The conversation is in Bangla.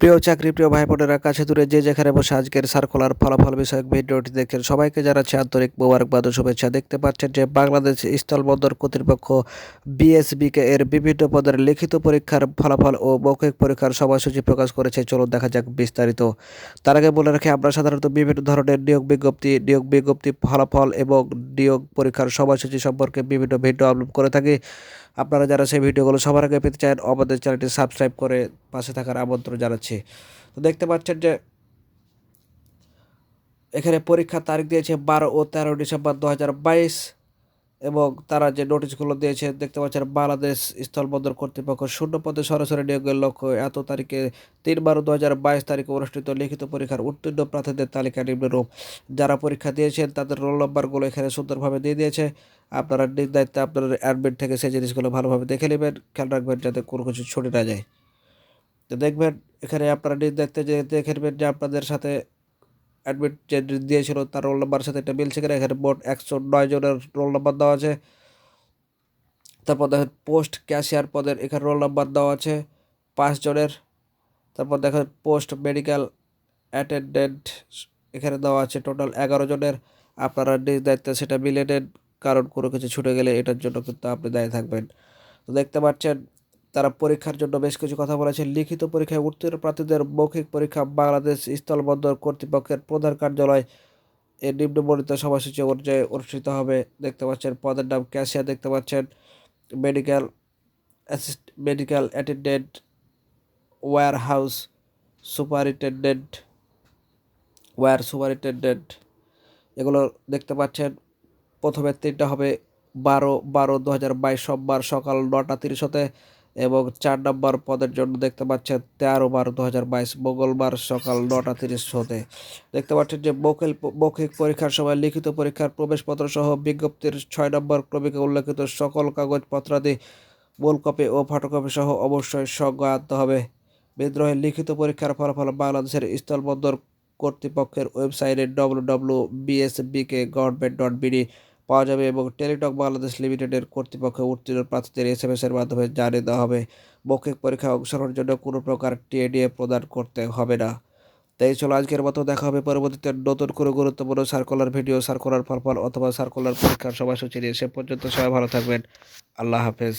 প্রিয় চাকরি, প্রিয় ভাই বোনেরা কাছে দূরে যে যেখানে বসে আজকের সার্কুলার ফলাফল বিষয়ক ভিডিওটি দেখছেন, সবাইকে জানাচ্ছি আন্তরিক মোবারকবাদ ও শুভেচ্ছা। দেখতে পাচ্ছেন যে বাংলাদেশ স্থলবন্দর কর্তৃপক্ষ বিএসবিকে এর বিভিন্ন পদের লিখিত পরীক্ষার ফলাফল ও মৌখিক পরীক্ষার সময়সূচি প্রকাশ করেছে। চলুন দেখা যাক বিস্তারিত। তার আগে বলে রাখি, আমরা সাধারণত বিভিন্ন ধরনের নিয়োগ বিজ্ঞপ্তি নিয়োগ বিজ্ঞপ্তি, ফলাফল এবং নিয়োগ পরীক্ষার সময়সূচি সম্পর্কে বিভিন্ন ভিডিও আপলোড করে থাকি। আপনারা যারা সেই ভিডিওগুলো সবার আগে পেতে চান, আমাদের চ্যানেলটি সাবস্ক্রাইব করে পাশে থাকার আমন্ত্রণ জানাচ্ছি। তো দেখতে পাচ্ছেন যে এখানে পরীক্ষার তারিখ দিয়েছে বারো ও তেরো ডিসেম্বর দু হাজার বাইশ। এবং তারা যে নোটিশগুলো দিয়েছে, দেখতে পাচ্ছেন বাংলাদেশ স্থলবন্দর কর্তৃপক্ষ শূন্য পদে সরাসরি নিয়োগের লক্ষ্য এত তারিখে তিন বারো দু হাজার বাইশ তারিখে অনুষ্ঠিত লিখিত পরীক্ষার উত্তীর্ণ প্রার্থীদের তালিকা নিম্নরূপ যারা পরীক্ষা দিয়েছেন, তাদের রোল নম্বরগুলো এখানে সুন্দরভাবে দিয়ে দিয়েছে। আপনারা নিজ দায়িত্বে আপনার অ্যাডমিট থেকে সেই জিনিসগুলো ভালোভাবে দেখে নেবেন। খেয়াল রাখবেন যাতে কোনো কিছু ছুটে না যায়। তো দেখবেন, এখানে আপনারা নিজ দায়িত্বে যে দেখে নেবেন যে আপনাদের সাথে অ্যাডমিট যে দিয়েছিল তার রোল নাম্বারের সাথে একটা মিলছে কিনা এখানে মোট একশো নয় জনের রোল নাম্বার দেওয়া আছে। তারপর দেখেন, পোস্ট ক্যাশিয়ার পদের এখানে রোল নাম্বার দেওয়া আছে পাঁচ জনের। তারপর দেখেন, পোস্ট মেডিকেল অ্যাটেন্ডেন্ট এখানে দেওয়া আছে টোটাল এগারো জনের। আপনারা নিজ দায়িত্বে সেটা মিলে নেন, কারণ কোনো কিছু ছুটে গেলে এটার জন্য কিন্তু আপনি দায়ী থাকবেন। তো দেখতে পাচ্ছেন তারা পরীক্ষার জন্য বেশ কিছু কথা বলেছে লিখিত পরীক্ষায় উত্তীর্ণ প্রার্থীদের মৌখিক পরীক্ষা বাংলাদেশ স্থলবন্দর কর্তৃপক্ষের প্রধান কার্যালয় এর নিম্নবর্ণিত সময়সূচি অনুযায়ী অনুষ্ঠিত হবে। দেখতে পাচ্ছেন, পদের নাম ক্যাশিয়ার দেখতে পাচ্ছেন, medical assist, medical attendant warehouse superintendent ware superintendent, এগুলো দেখতে পাচ্ছেন, প্রথমে তিনটা হবে বারো বারো দু হাজার বাইশ সোমবার সকাল নটা তিরিশ হতে। এবং চার নম্বর পদের জন্য দেখতে পাচ্ছেন তেরো বারো দু হাজার বাইশ মঙ্গলবার সকাল নটা তিরিশ হতে। দেখতে পাচ্ছেন যে মৌখিক মৌখিক পরীক্ষার সময় লিখিত পরীক্ষার প্রবেশপত্র সহ বিজ্ঞপ্তির ছয় নম্বর ক্রমিকে উল্লেখিত সকল কাগজপত্রাদি মূল কপি ও ফটোকপি সহ অবশ্যই সঙ্গে আনতে হবে। বিদ্রোহের লিখিত পরীক্ষার ফলাফল বাংলাদেশের স্থলবন্দর কর্তৃপক্ষের ওয়েবসাইটে W W BSBK government dot BD পাওয়া যাবে এবং টেলিটক বাংলাদেশ লিমিটেডের কর্তৃপক্ষ উত্তীর্ণ প্রার্থীদের এস এম এর মাধ্যমে জানিয়ে দেওয়া হবে, মৌখিক পরীক্ষায় অংশগ্রহণের জন্য কোনো প্রকার টিএডিএ প্রদান করতে হবে না। তাই চলো আজকের মতো দেখা হবে পরবর্তীতে নতুন করে গুরুত্বপূর্ণ সার্কুলার ভিডিও সার্কুলার ফলফল অথবা সার্কুলার পরীক্ষার সময়সূচি নিয়ে সে পর্যন্ত সবাই ভালো থাকবেন। আল্লাহ হাফেজ।